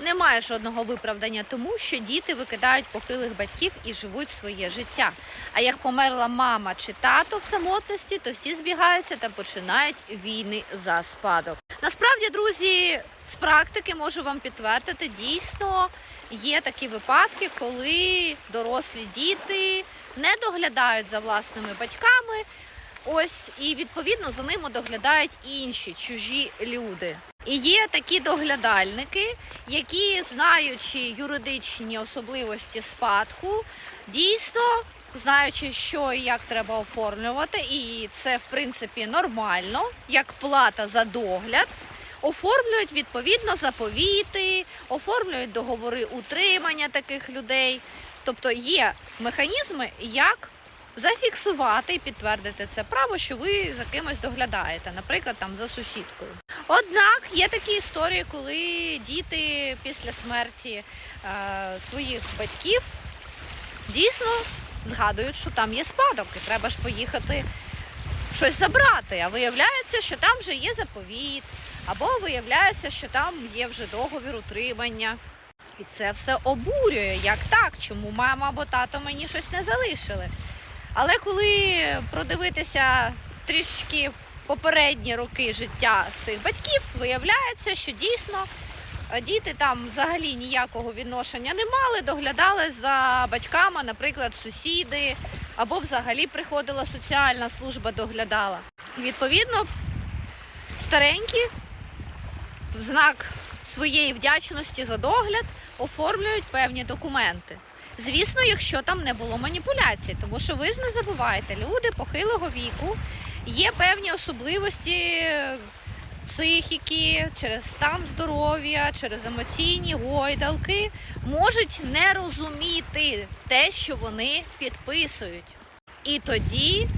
Немає жодного виправдання тому, що діти викидають похилих батьків і живуть своє життя. А як померла мама чи тато в самотності, то всі збігаються та починають війни за спадок. Насправді, друзі, з практики можу вам підтвердити, дійсно є такі випадки, коли дорослі діти не доглядають за власними батьками. Ось і відповідно за ними доглядають інші чужі люди. І є такі доглядальники, які, знаючи юридичні особливості спадку, дійсно знаючи, що і як треба оформлювати, і це в принципі нормально, як плата за догляд. Оформлюють відповідно заповіти, оформлюють договори утримання таких людей. Тобто є механізми, як зафіксувати і підтвердити це право, що ви за кимось доглядаєте, наприклад, там за сусідкою. Однак є такі історії, коли діти після смерті е, своїх батьків дійсно згадують, що там є спадок, і треба ж поїхати щось забрати. А виявляється, що там вже є заповіт, або виявляється, що там є вже договір утримання. І це все обурює. Як так? Чому мама або тато мені щось не залишили? Але коли продивитися трішки попередні роки життя цих батьків, виявляється, що дійсно е, діти там взагалі ніякого відношення не мали, доглядали за батьками, наприклад, сусіди, або взагалі приходила соціальна служба, доглядала. Відповідно, старенькі в знак своєї вдячності за догляд оформлюють певні документи. Звісно, якщо там не було маніпуляцій, тому що ви ж не забувайте, люди похилого віку є певні особливості психіки, через стан здоров'я, через емоційні гойдалки, можуть не розуміти те, що вони підписують. І тоді,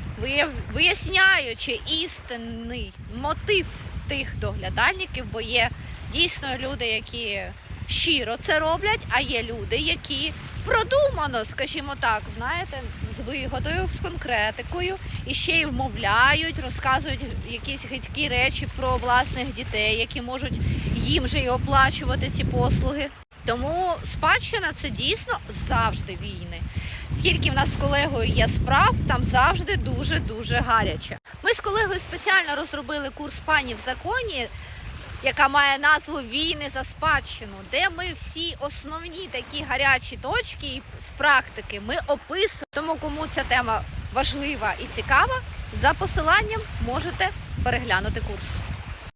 виясняючи істинний мотив тих доглядальників, бо є дійсно люди, які щиро це роблять, а є люди, які продумано, скажімо так, знаєте, з вигодою, з конкретикою, і ще й вмовляють, розказують якісь гидкі речі про власних дітей, які можуть їм же й оплачувати ці послуги. Тому спадщина це дійсно завжди війни. Скільки в нас з колегою є справ, там завжди дуже дуже гаряче. Ми з колегою спеціально розробили курс пані в законі, яка має назву Війни за спадщину, де ми всі основні такі гарячі точки з практики ми описуємо. Тому кому ця тема важлива і цікава, за посиланням можете переглянути курс.